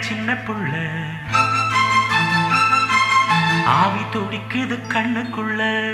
சின்ன புள்ள. ஆவி துடிக்குது கண்ணுக்குள்ள.